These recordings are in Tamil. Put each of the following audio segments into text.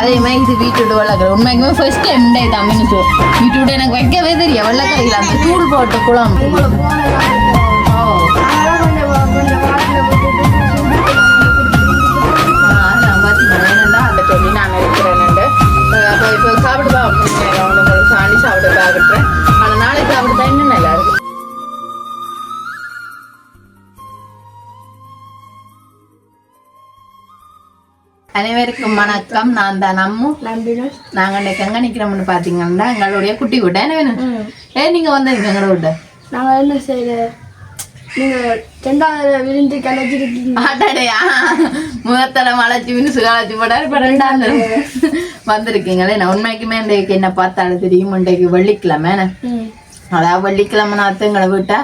அதே இது வீட்டு வெள்ளக்கரை உண்மைக்குமே ஃபர்ஸ்ட் டைம் இந்த இது அம்மினுச்சு வீட்டு எனக்கு வைக்கவே தெரியும் வெள்ளக்கரையில் அந்த தூள் போட்ட குளம் நான் பார்த்தீங்கன்னா என்னென்னா அதை சொல்லி நாங்கள் அனைவருக்கும் வணக்கம். நான் தான் அம்மு. இன்னைக்கு எங்கே நிற்கிறோம்னு பார்த்தீங்கன்னா எங்களுடைய குட்டி விட்ட என்ன வேணும்? ஏ நீங்கள் வந்தீங்க எங்களோட விட்ட நாங்கள் என்ன செய்யற நீங்கள் ரெண்டாவது விருந்து கிளச்சிருக்கீங்க ஆட்டாடையா முதத்தலை மலைச்சு மினுசு காலச்சு போட்டாரு. இப்போ ரெண்டாவது வந்திருக்கீங்களே நான் உண்மைக்குமே இன்றைக்கு என்ன பார்த்தாலும் தெரியும். இன்றைக்கு வெள்ளிக்கிழமை அதாவது வெள்ளிக்கிழமை நாத்துங்களை விட்டா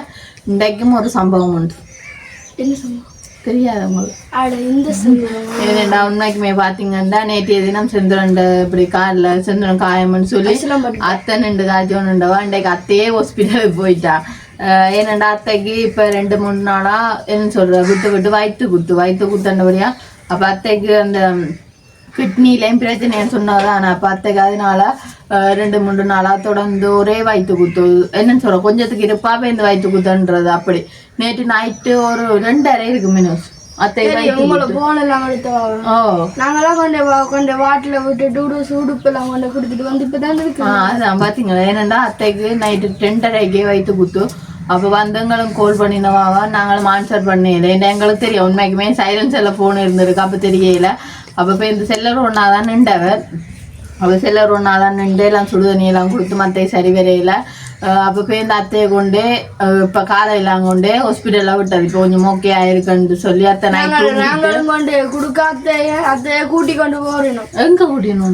இன்றைக்கும் ஒரு சம்பவம் உண்டு. என்ன சம்பவம்? தெரியாது உங்களுக்கு ஆட இந்த சம்பவம் ஏனெண்டா உண்மைக்குமே பார்த்தீங்கன்னா நேற்றைய தினம் செந்துரண்டு இப்படி காலில் செந்துரன் காயம்னு சொல்லி அத்தை நின்று காய்ச்சோன்னுண்டவா இன்றைக்கு அத்தையே ஹாஸ்பிட்டலுக்கு போயிட்டா. ஏனண்டா அத்தைக்கு இப்போ ரெண்டு மூணு நாளா என்ன சொல்ற விட்டு விட்டு வயிற்று குத்து வயிற்று குத்துண்டபடியா அப்போ அத்தைக்கு அந்த கிட்னிலையும் பிரச்சனைன்னு சொன்னாதான் அப்போ அத்தைக்கு அதனால ரெண்டு மூணு நாளா தொடர்ந்து ஒரே வயிற்று குத்து என்னன்னு சொல்ற கொஞ்சத்துக்கு இருப்பா இப்போ இந்த வயிற்று குத்துன்றது அப்படி நேற்று நைட்டு ஒரு ரெண்டரை இருக்கு மினிஸ் அத்தை உங்களை போன எல்லாம் எடுத்து நாங்களாம் வா- கொண்டு வாட்டில் விட்டுட்டு உடுசு உடுப்பு எல்லாம் கொண்டு கொடுத்துட்டு வந்து இப்போ தான் இருக்கு ஆ, அதான் பாத்தீங்களா ஏனண்டா அத்தைக்கு நைட்டு ரெண்டரைக்கே வயிற்று குத்து அப்போ வந்தவங்களும் கால் பண்ணினவாவா நாங்களும் ஆன்சர் ஏன்னா எங்களுக்கு தெரியும் உண்மைக்குமே சைலன்ஸில் ஃபோன் இருந்திருக்கு அப்போ தெரியல அப்போ இப்போ இந்த செல்லர் ஒன்றா தான் நின்றவர். அப்போ செல்லர் ஒன்றா தான் நின்று எல்லாம் சுடுதண்ணி எல்லாம் கொடுத்து மற்ற சரி வரையில அப்போ போய் இந்த அத்தையை கொண்டு இப்போ காலையெல்லாம் கொண்டு ஹாஸ்பிட்டலில் விட்டது. இப்போ கொஞ்சம் ஓகே ஆயிருக்குன்னு சொல்லி அத்தை நாங்கள் நைட்டு நாங்களும் கொண்டு கொடுக்க அத்தைய அத்தைய கூட்டி கொண்டு போறணும் எங்கே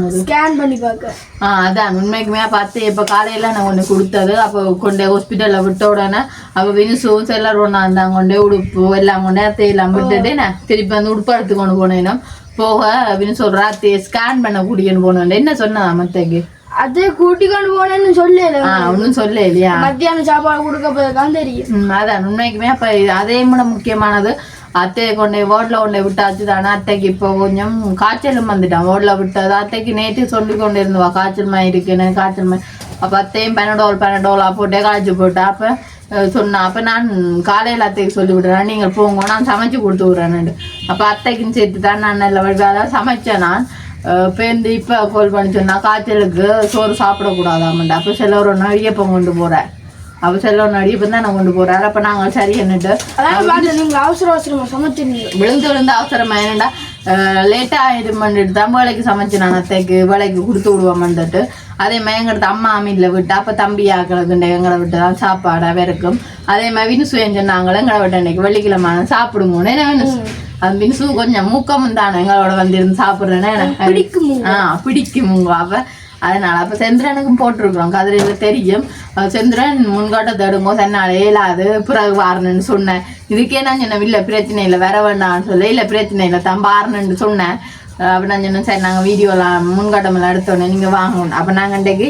அது ஸ்கேன் பண்ணி பார்க்க. ஆ அதான் உண்மைக்குமே பார்த்து இப்போ காலையில நான் ஒன்று கொடுத்தது. அப்போ கொண்டு ஹாஸ்பிட்டலில் விட்ட உடனே அப்போ வினுசும் செல்லர் ஒன்றா இருந்தாங்க கொண்டே உடுப்பு எல்லாம் கொண்டே அத்தையெல்லாம் விட்டுட்டு நான் திருப்பி வந்து உடுப்பு எடுத்து கொண்டு போனேன்னா போக சொல்கிறா அத்தையை ஸ்கேன் பண்ண கூட்டின்னு போனேன் என்ன சொன்னா மத்தைக்கு அத்தைய கூட்டி கொண்டு போனேன்னு சொல்லல. ஆ ஒன்றும் சொல்ல இல்லையா மத்தியானம் சாப்பாடு கொடுக்க போதான் தெரியும். அதான் உண்மைக்குமே அப்போ அதே விட முக்கியமானது. அத்தையை கொண்டு ஓட்டில் கொண்டு விட்டாச்சு தானே. அத்தைக்கு இப்போ கொஞ்சம் காய்ச்சலும் வந்துட்டான். ஓட்டில் விட்டது. அத்தைக்கு நேற்று சொல்லி கொண்டு இருந்தவா காய்ச்சல் மாதிரி இருக்குன்னு காய்ச்சல் மாதிரி. அப்போ அத்தையும் பெனடோல் பெனடோலா போட்டே காய்ச்சி போட்டா. அப்போ சொன்னா. அப்போ நான் காலையில் அத்தைக்கு சொல்லி விடுறேன். நீங்கள் போங்க. நான் சமைச்சு கொடுத்து விட்றேன்னு அப்போ அத்தைக்குன்னு சேர்த்து தான் நான் நல்ல வழியாக சமைச்சேன் நான். பேருந்து இப்போ கோல் பண்ணி சொன்னா காய்ச்சலுக்கு சோறு சாப்பிடக்கூடாதாமண்டா அப்போ சில ஒரு நடிகப்பம் கொண்டு போகிறேன் அவ செல்ல நடிகப்பம் தான் நான் கொண்டு போறாரு. அப்போ நாங்கள் சரி என்னட்டு அதான் அவசர அவசரமா சமைச்சிருந்தீங்க விழுந்து விழுந்து அவசரமா என்னடா? லேட்டாக ஆயிடும் பண்ணிட்டு தான் வேலைக்கு சமைச்சு நான் அத்தைக்கு வேலைக்கு கொடுத்து விடுவோம்ன்ட்டு அதே மாதிரி எங்கிட்ட அம்மா அம்மியில் விட்டு அப்போ தம்பி ஆக்களுக்கு எங்களை விட்டு தான் சாப்பாடாக இருக்கும் அதே மாதிரி வினுசு சொன்னாங்களே எங்களை விட்டு அன்னைக்கு வெள்ளிக்கிழமை சாப்பிடுமோன்னு என்ன வினுசு அது வினுசு கொஞ்சம் மூக்கமும் தானே எங்களோட வந்திருந்து சாப்பிட்றேன்னு எனக்கு பிடிக்குமோ? ஆ பிடிக்குமுங்க அவ அதனால அப்போ செந்திரனுக்கும் போட்டிருக்கிறோம் கதிரையில் தெரியும். செந்திரன் முன்காட்ட தடுங்கோ தன்னால் இயலாது பிறகு வாரணுன்னு சொன்னேன். இதுக்கே நான் சொன்னேன் இல்லை பிரச்சனை இல்லை வர வேண்டாம்னு சொல்லி. இல்லை பிரச்சனை இல்லை தான் பாருன்னு சொன்னேன். அப்ப நான் சொன்னேன் சரி நாங்கள் வீடியோலாம் முன்காட்டமெல்லாம் எடுத்தோடனே நீங்கள் வாங்கணும். அப்போ நாங்கள் இன்றைக்கு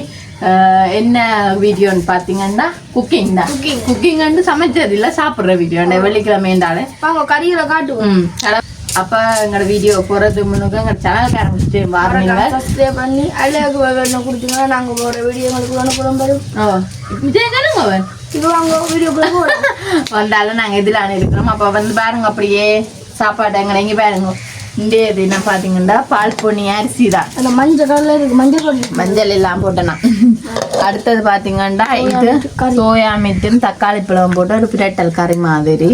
என்ன வீடியோன்னு பார்த்தீங்கன்னா குக்கிங் தான். குக்கிங் வந்து சமைச்சது இல்லை சாப்பிட்ற வீடியோ வெள்ளிக்கிழமைண்டாலே வாங்க கறிகளை காட்டுவோம். ம். அப்போ எங்களோட வீடியோ போகிறது முன்னுக்கு எங்கள் சேனலுக்கு ஆரம்பிச்சு வாரணிங்க சப்ஸ்கிரைப் பண்ணி அழகு வேணும் கொடுத்தீங்கன்னா நாங்க போற வீடியோ வேணும் கூட வரும் ஓ விஜய் தானே அவன் இது வாங்க வீடியோக்குள்ள வந்தாலும் நாங்கள் இதில் இருக்கிறோம் அப்போ வந்து பாருங்க அப்படியே சாப்பாடு எங்களை எங்கே பாருங்க இந்த இது என்ன பார்த்தீங்கன்னா பால் பொன்னி அரிசி தான் அந்த மஞ்சள் கலர்ல இருக்கு மஞ்சள் கலர் மஞ்சள் எல்லாம் போட்டேனா அடுத்தது பார்த்தீங்கன்னா இது சோயா மீட்டும் தக்காளி பழம் போட்டு ஒரு பிரட்டல் கறி மாதிரி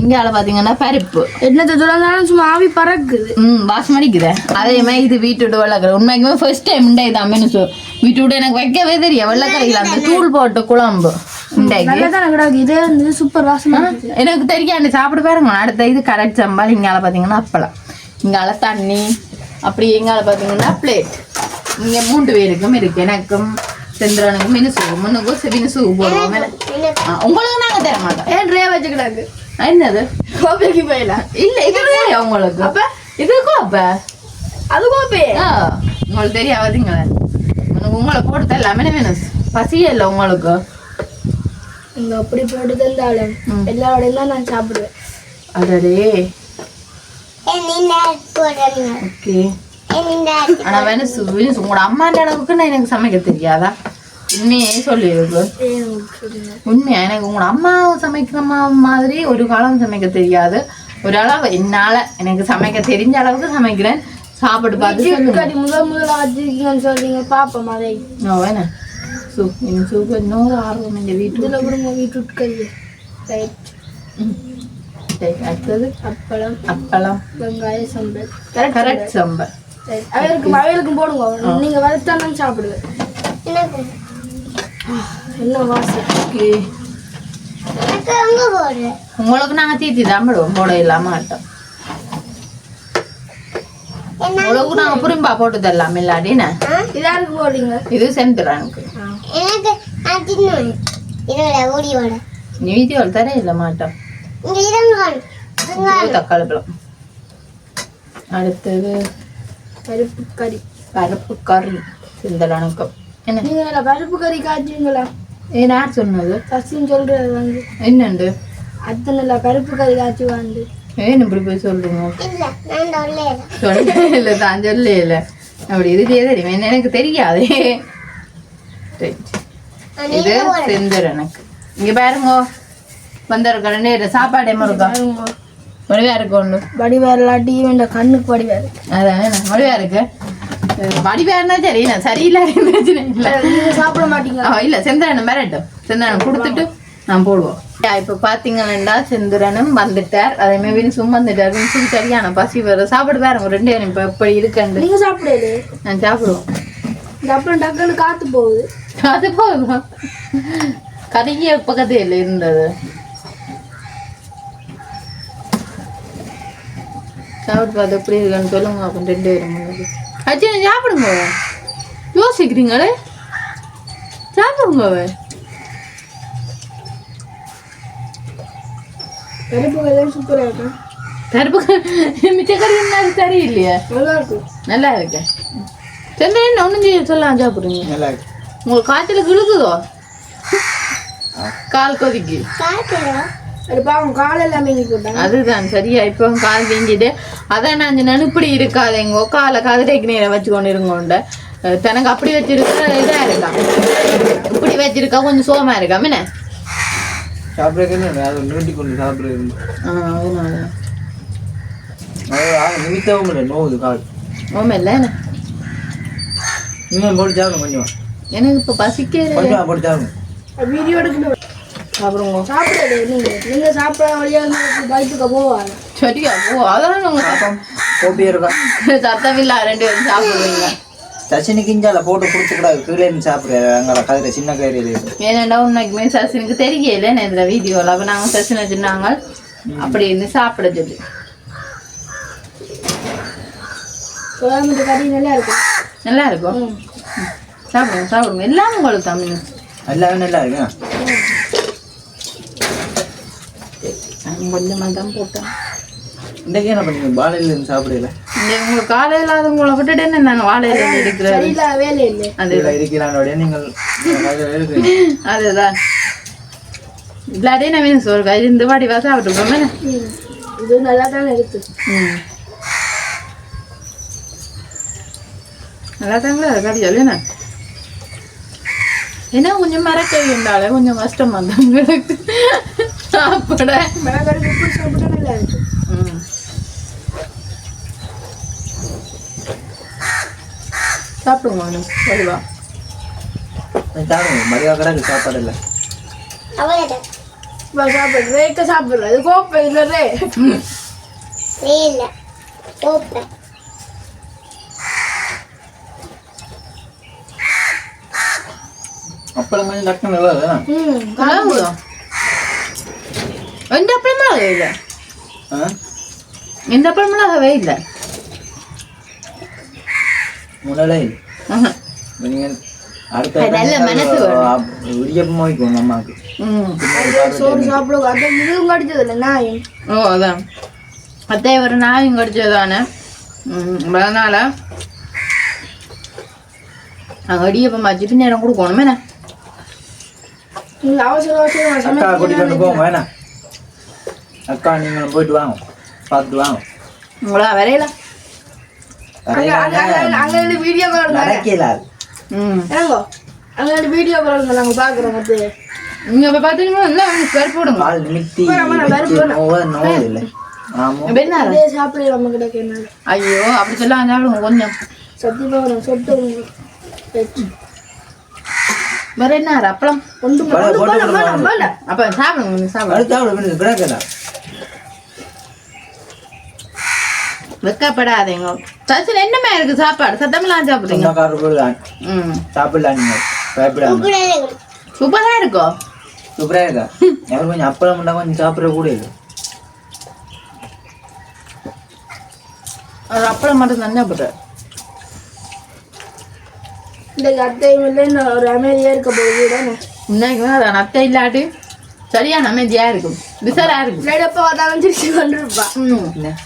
இங்கால பார்த்தீங்கன்னா பருப்பு. என்னத்தை தொடர்ந்தாலும் சும்மா ஆவி பறக்குது. ம் வாசமடிக்குதே அதே மாதிரி இது வீட்டு வெள்ளக்கரை உண்மைக்குமே ஃபர்ஸ்ட் டைம் இந்த இது அம்மனு சொல் வீட்டு விட்டு எனக்கு வைக்கவே தெரியும் வெள்ளக்கரையில் அந்த தூள் போட்டு குழம்பு இதே வந்து சூப்பர் வாசமா எனக்கு தெரியாது சாப்பிட பாருங்க. அடுத்த இது கரெக்ட் சம்பால் இங்கால பார்த்தீங்கன்னா அப்பளம். இங்கால தண்ணி. அப்படி இங்கால பார்த்தீங்கன்னா பிளேட் இங்கே மூன்று பேருக்கும் இருக்கு. எனக்கும் செந்திரனுக்கும் மினுசுக்கும் முன்னுக்கும் மினுசுக்கு போடுவோம். உங்களுக்கு நாங்கள் தர மாட்டோம் ஏன் ட்ரே வச்சு கிடக்கு என்னது? கோப்பைக்கு போயிடலாம் இல்லை இது தெரியும் உங்களுக்கு அப்ப இதுக்கும் அப்போ அது கோப்பை உங்களுக்கு தெரியாதுங்களே உனக்கு உங்களை போட்டு தரலாமே வேணும் பசியே இல்லை உங்களுக்கு இங்க அப்படி போட்டு தந்தாலும் எல்லாரோடையும் தான் நான் சாப்பிடுவேன் அடடே ஓகே ஆனா வெனசு உங்களோட அம்மாண்ட அளவுக்கு நான் எனக்கு சமைக்க தெரியாதா உண்மையே சொல்லியிருக்கு உண்மையா? எனக்கு உங்களோட அம்மா சமைக்கிற மாதிரி ஒரு காலம் சமைக்க தெரியாது. ஒரு அளவு என்னால எனக்கு சமைக்க தெரிஞ்ச அளவுக்கு சமைக்கிறேன். சாப்பிட்டு பார்த்து முதல் முதல்ல வச்சிருக்கீங்கன்னு சொல்றீங்க பாப்போம் அதை. நான் வேணேன் சூப் எனக்கு சூப் இன்னொரு ஆர்வம் இந்த வீட்டு இதுல கொடுங்க வீட்டு கறி ரைட் அடுத்தது? அப்பளம். அப்பளம். வெங்காய சம்பல். கரெக்ட் சம்பர் ரைட் அவைகளுக்கு அவைகளுக்கும் போடுங்க. நீங்க வறுத்தாலும் சாப்பிடுவேன் என்ன வாசம் ஓகே உங்களுக்கு நாங்க தீத்தி தான் விடுவோம் போட இல்லாம மாட்டோம். உங்களுக்கு நாங்க புரிம்பா போட்டு தரலாம் இல்லாட்டின்னு இதாருக்கு போடுறீங்க? இது செந்துறானுக்கு எனக்கு நான் தின்னுவேன் இதோட ஓடியோட. நீ வீதியோட தர இல்ல மாட்டோம். தக்காளி பழம். அடுத்தது பருப்பு கறி. பருப்பு கறி செந்தலானுக்கும் என்ன? நீங்க நல்லா பருப்பு கறி காய்ச்சுங்களா? ஏன் யார் சொன்னது? சசின்னு சொல்றது வந்து. என்னண்டு? அத்தை நல்லா பருப்பு கறி காய்ச்சி வந்து. ஏன் இப்படி போய் சொல்றீங்க? இல்ல நான் தொல்லையில சொல்ல இல்லை தான் சொல்ல இல்லை அப்படி இது தெரியும்? என்ன எனக்கு தெரியாதே. இது செந்தர் எனக்கு. இங்க பாருங்க. வந்திருக்க ரெண்டு சாப்பாடு இருக்கா மொழிவா இருக்கு ஒன்று வடிவேறு இல்லாட்டி கண்ணுக்கு வடிவேறு அதான் என்ன? மொழிவா இருக்கு வடிவேறுனா சரி நான் சரியில்லாத பிரச்சனை இல்லை. நீங்க சாப்பிட மாட்டீங்க இல்ல செந்திரன் மிரட்டும். செந்திரன் கொடுத்துட்டு நான் போடுவோம். இப்போ பார்த்தீங்கன்னா செந்திரனும் வந்துட்டார். அதே மாதிரி வின்சும் வந்துட்டார். வின்சும் சரியான பசி வரும் சாப்பிட பாருங்க ரெண்டு பேரும் இப்போ எப்படி இருக்குன்னு. நீங்க சாப்பிடல நான் சாப்பிடுவோம். அப்புறம் டக்குன்னு காத்து போகுது. அது போதும் கதையே பக்கத்தில் இருந்தது. சாப்பிட்டு பார்த்து எப்படி இருக்குன்னு சொல்லுங்க அப்போ ரெண்டு பேரும் முன்னாடி. அஜி சாப்பிடுங்க. யோசிக்கிறீங்களே? சாப்பிடுங்க. அவன் பருப்பு கறி கருப்பு என்ன சரியில்லையா நல்லா இருக்கும் நல்லா இருக்கு. செந்திரன் ஒன்றும் செய்ய சொல்லலாம் சாப்பிடுங்க. நல்லா இருக்கு. உங்களுக்கு காய்ச்சல் கிழுக்குதோ கால் கொதிக்கு. அதுதான் சரியா? இப்போ கால் வீங்கிட்டு. அதான் நான் சொன்னேன் இப்படி இருக்காதேங்கோ காலை கதிரைக்கு நேரம் வச்சு கொண்டு இருங்கோண்ட. தனக்கு அப்படி வச்சிருக்க இதா இருக்கா? இப்படி வச்சிருக்கா கொஞ்சம் சோமா இருக்கா? என்ன எனக்கு இப்போ பசிக்க வீடியோ எடுக்கணும். சாப்பிடுங்க. சாப்பிடல நீங்க நீங்க சாப்பிட வழியா வயிற்றுக்க போவாங்க. சரியா ஓ அதான் உங்க கோப்பி இருக்கா சத்தம் இல்ல ரெண்டு பேரும் சாப்பிடுவீங்க. சச்சினி கிஞ்சால போட்டு கொடுத்துக்கூடாது கீழே இருந்து சாப்பிட்றாரு அங்கே கதிரை சின்ன கயிறு ஏன்னாண்டா உண்மைக்குமே சசினுக்கு தெரியல இதில் வீடியோவில் அப்போ நாங்கள் சசினை சொன்னாங்க அப்படி இருந்து சாப்பிட சொல்லி நல்லா இருக்கும் நல்லா இருக்கும் சாப்பிடுங்க சாப்பிடுங்க. எல்லாம் உங்களுக்கு தமிழ். எல்லாமே நல்லா இருக்கு கொஞ்சமாக தான் போட்டேன். இன்றைக்கி என்ன பண்ணீங்க? பாலையில இருந்து சாப்பிடல. உங்களுக்கு காலையில் அது உங்களை விட்டுட்டு என்ன நாங்கள் வாழையில இருக்கிறது சரியில்ல வேலை இல்லை. அது இதில் இருக்கிறானோடைய நீங்கள் அதுதான் இல்லாட்டே நான் மீன் இந்த வாடி சாப்பிட்டு போமே ம். இது நல்லா தானே இருக்கு. ம். நல்லா தாங்களா கறி சொல்லுண்ணா என்ன கொஞ்சம் மரக்கறி இருந்தாலே கொஞ்சம் கஷ்டமா தான் சாப்பிட. மிளகாய் உப்பு சாப்பிட்டா நல்லா இருக்கு ம். சாப்பிடுங்க மரியாதை கடைக்கு சாப்பாடு இல்லை. அவ்வளோதான் இப்போ சாப்பிடு. ரேக்க சாப்பிடல இது கோப்பை இல்ல அப்பளம் கொஞ்சம் ம் எந்த அப்பளமெல்லாம் இல்லை. ஆ? எந்த அப்பளமெல்லாம் இல்லை. முன்னாலே ஆஹா. நீங்கள் அடுத்த அது நல்ல மனசு வேணும். இடியப்பமாக வைக்கும் அம்மாவுக்கு. ம். சோறு சாப்பிடுவோம். அதை இதுவும் கடிச்சது இல்லை ஓ அதான். அத்தை ஒரு நாயும் கடிச்சதானே அதனால நாங்கள் இடியப்பம் வச்சுட்டு நேரம் கொடுக்கணுமே அவசரம் வந்து போங்க வேணாம் அக்கா நீங்களும் போயிட்டு வாங்க பார்த்துட்டு வாங்க உங்களா வரையில அங்க வீடியோ கால் நடக்கலாது ம் அங்க இருந்து வீடியோ கால் நாங்க பாக்குறோம் மத்து இங்க இப்ப பாத்தீங்கன்னா எல்லாம் பருப்பு விடுங்க கால் நிமித்தி வச்சு நோவ நோவு இல்லை ஆமா இப்ப என்ன அதே சாப்பிட நம்ம கிட்ட என்ன ஐயோ அப்படி சொல்ல கொஞ்சம் சத்தியமா நான் சொட்டு வேற என்ன அப்பளம் கொடுங்க. அப்ப சாப்பிடுங்க சாப்பிடுங்க கிடக்கலாம் வெக்கப்படாதீங்க. சச்சின் என்னமே இருக்கு சாப்பாடு? சத்தமெல்லாம் ம். சாப்பிடலாம் பயப்படாம. சூப்பரா இருக்கும் சூப்பரா இருக்கா? எவ்வளோ கொஞ்சம் அப்பளம் பண்ணா கொஞ்சம் சாப்பிட கூட இல்லை ஒரு அப்பளம் மட்டும் தான் சாப்பிடுறேன் இந்த அத்தையும் இல்லை ஒரு அமைதியா இருக்க போகுது தானே. இன்னைக்கு அதான் அத்தை இல்லாட்டி சரியான அமைதியா இருக்கும். விசாரா இருக்கும். வந்தாலும் சிரிச்சு கொண்டிருப்பா. ம்.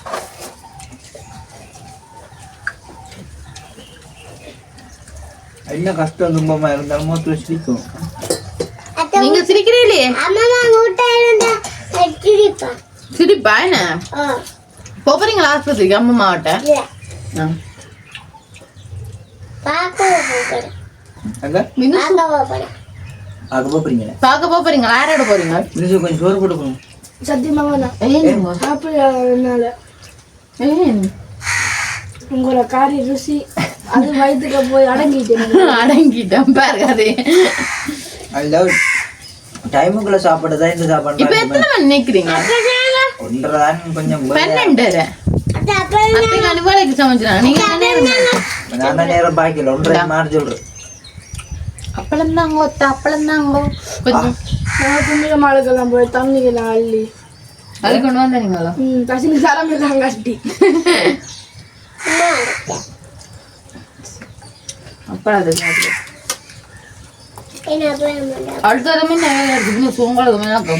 என்ன கஷ்டம் துன்பமா இருந்தாலும் மொத்தம் சிரிக்கும் நீங்க சிரிக்கிறீங்களே அம்மா முட்டை இருந்தா வச்சிருப்பா சிரிப்பா. என்ன? போறீங்களா ஆஸ்பத்திரிக்கு? அம்மா மாவட்ட பார்க்க போகிறேன் அங்க? பார்க்க போறீங்களே பார்க்க போறீங்களா யாரோட போறீங்க? மினிசு கொஞ்சம் சோறு போட்டு போகணும் சத்தியமா வேணாம். ஏன்? சாப்பிடறதுனால ஏன்? உங்களோட காரி ருசி. அது வயிற்றுக்கு போய் அடங்கிட்டு அடங்கிட்டேன் பாருங்க அது. அதில் டைமுக்குள்ள சாப்பிட்றதா இந்த இப்ப சாப்பாடு எத்தனை மணி நினைக்கிறீங்க? ஒன்றரை தான் கொஞ்சம் பன்னெண்டரை. அத்தைக்கு அனுபவம் சமைச்சிடாங்க நீங்க நான் தான் நேரம் பாக்கல. ஒன்றரை மாறி சொல்றேன். அப்பளம் தாங்க ஒத்த அப்பளம் தாங்க கொஞ்சம் நான் கும்பிட மாளுக்கெல்லாம் போய் தண்ணிக்கெல்லாம் அள்ளி. அது கொண்டு வந்தீங்களா? ம் கசினி தலைமையெல்லாம் கட்டி அப்பளம் அது என்ன அப்புறம் அடுத்ததுமே நிறைய இருக்கு. இன்னும் உங்களுக்கு மேலும்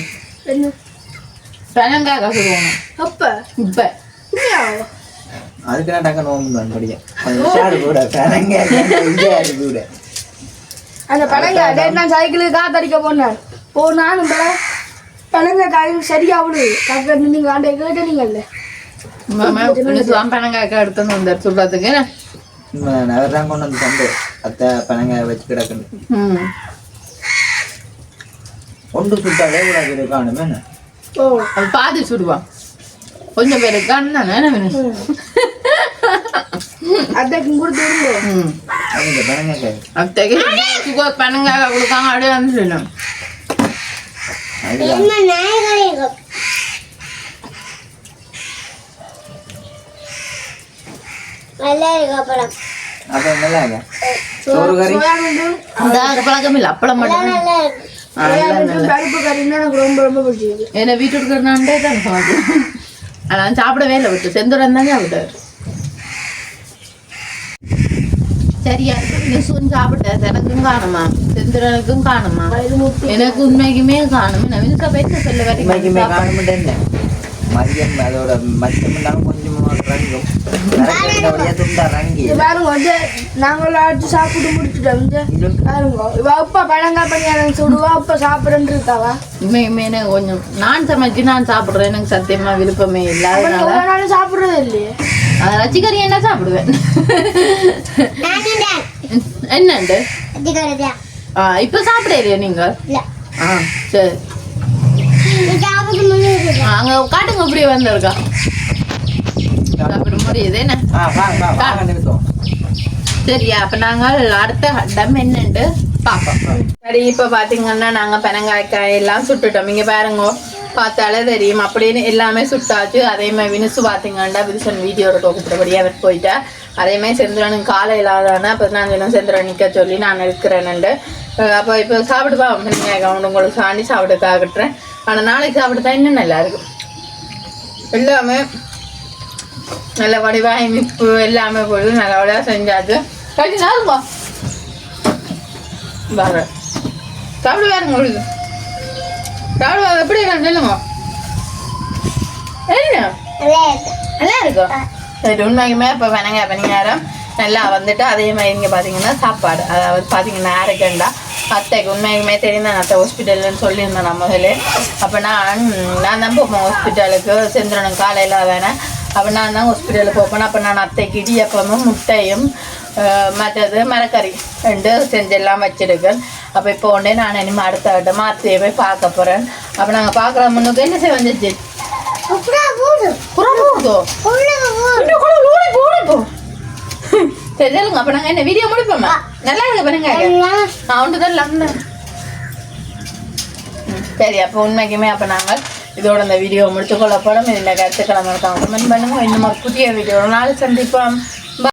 என்ன? பனங்காய் காசு போகணும் அப்ப? இப்ப? அதுக்கு நான் டக்கு நோம்பு உஷாரு கூட இங்கே கூட அந்த பழங்க டேட் நான் சைக்கிளுக்கு காத்தடிக்க போனேன். ஓ நானும் பல பழங்க காயும் சரியா விடு காக்க நீங்க ஆண்டை கேட்டீங்கல்ல? பனங்காய்க்கா எடுத்துன்னு வந்தார். சொல்றதுக்கு என்ன? அவர் தான் கொண்டு வந்து தந்து. அத்தை பனங்க வச்சு கிடக்குது. ம். ஒன்று சுட்டாலே கூட காணுமே. என்ன? ஓ அது பாதி சுடுவான் கொஞ்சம் பேருக்கு கண்ணானே என்ன வேணும்? அத்தைக்கு கொடுத்து அத்தைக்கு பனங்காய் கொடுக்காங்க அப்படியே வந்து சொல்லணும் அதுதான் என்ன நாயகரேகம் நல்லா இருக்கு அப்புறம் அப்போ நல்லா இருக்கா சோறு கறி அந்த பழக்கம் இல்லை அப்பளம் மட்டும் நல்லா இருக்கு. கருப்பு கறின்னா எனக்கு ரொம்ப ரொம்ப பிடிச்சது என்ன வீட்டுக்கு நான்டே தான் சாப்பிடுவேன் ஆனால் சாப்பிடவே இல்லை விட்டு செந்துடன் தான் சாப்பிட்டார் சரியா சாப்பிட்டார் எனக்கும் காணுமா செந்துரனுக்கும் காணுமா எனக்கு உண்மைக்குமே காணும் நவீனுக்கா பேச சொல்ல வரைக்கும் மதியம் அதோட மதியம் இல்லாமல் கொஞ்சம் ரங்கும் நிறைய துண்டா ரங்கி இது பாருங்க வந்து நாங்களும் அடிச்சு சாப்பிட்டு முடிச்சுட்டோம் பாருங்க இவ அப்பா பழங்கா எனக்கு சுடுவா அப்பா சாப்பிடுன்னு இருக்காவா உண்மைக்குமே எனக்கு கொஞ்சம் நான் சமைச்சு நான் சாப்பிடுறேன் எனக்கு சத்தியமா விருப்பமே இல்லை அதனால சாப்பிடுறதே இல்லையே அதை ரசிகரி என்ன சாப்பிடுவேன் என்னண்டு இப்போ சாப்பிடலையா நீங்க இல்ல ஆ சரி அங்க காட்டுங்க இப்படி வந்திருக்கா. சரியா அப்ப நாங்கள் அடுத்த இடம் என்னன்ட்டு பார்ப்போம் சரி இப்ப பாத்தீங்கன்னா நாங்க பெனங்காய்க்காய் எல்லாம் சுட்டுட்டோம். இங்க பாருங்க பார்த்தாலே தெரியும். அப்படின்னு எல்லாமே சுட்டாச்சு. அதே மாதிரி வினுசு பாத்தீங்கன்னா வினுசன் வீடியோட தொகுப்புறபடி அவர் போயிட்டா அதே மாதிரி செந்திரனுக்கு காலை இல்லாதானே அப்போ நான் சொன்னேன் செந்திரன் நிற்க சொல்லி நான் இருக்கிறேன்னுண்டு. அஹ் அப்போ இப்போ பெனங்காய் கவுண்ட் உங்களுக்கு சாண்டி சாப்பிட காட்டுறேன் ஆனால் நாளைக்கு சாப்பிட்டு இன்னும் நல்லா இருக்கும். எல்லாமே நல்ல வடிவாக இனிப்பு எல்லாமே போட்டு நல்லபடியாக செஞ்சாச்சு. கட்டி நாருங்க வர சாப்பிடுவாரு வேறுங்க உங்களுக்கு சாப்பிடு எப்படி இருக்கு சொல்லுங்க. நல்லா இருக்கும் சரி உண்மைக்குமே இப்போ வெனங்க நேரம் நல்லா வந்துட்டு அதே மாதிரி இங்கே பார்த்தீங்கன்னா சாப்பாடு. அதாவது பார்த்தீங்கன்னா அரைக்கண்டா அத்தைக்கு உண்மைக்குமே தெரியும் தான் அத்தை ஹாஸ்பிட்டல்னு சொல்லியிருந்தேன் நான் முதல்ல. அப்போ நான் நான் தான் போப்போம் ஹாஸ்பிட்டலுக்கு செந்திரனும் காலையில் வேணேன் அப்போ நான் தான் ஹாஸ்பிட்டலுக்கு போப்பேன். அப்போ நான் அத்தைக்கு இடியப்பமும் முட்டையும் மற்றது மரக்கறி ரெண்டு செஞ்செல்லாம் வச்சிருக்கேன். அப்போ இப்போ உடனே நான் இனிமேல் அடுத்த ஆட்டம் அத்தையை போய் பார்க்க போகிறேன் அப்போ நாங்கள் பார்க்குற முன்னுக்கு என்ன செய்ய வந்துச்சு? அப்புறம் போடு. புறம் போகுதோ சரி சொல்லுங்க அப்போ நாங்கள் என்ன வீடியோ முடிப்போமா? நல்லா இருக்கு பாருங்க ஒன்று தான் லம்னேன் சரி அப்போ உண்மைக்குமே அப்போ நாங்கள் இதோட இந்த வீடியோ முடித்துக்கொள்ள போகிறோம் இந்த கருத்துக்களை மறக்காம கமெண்ட் பண்ணுங்க. இன்னும் ஒரு புதிய வீடியோ நாள் சந்திப்போம்.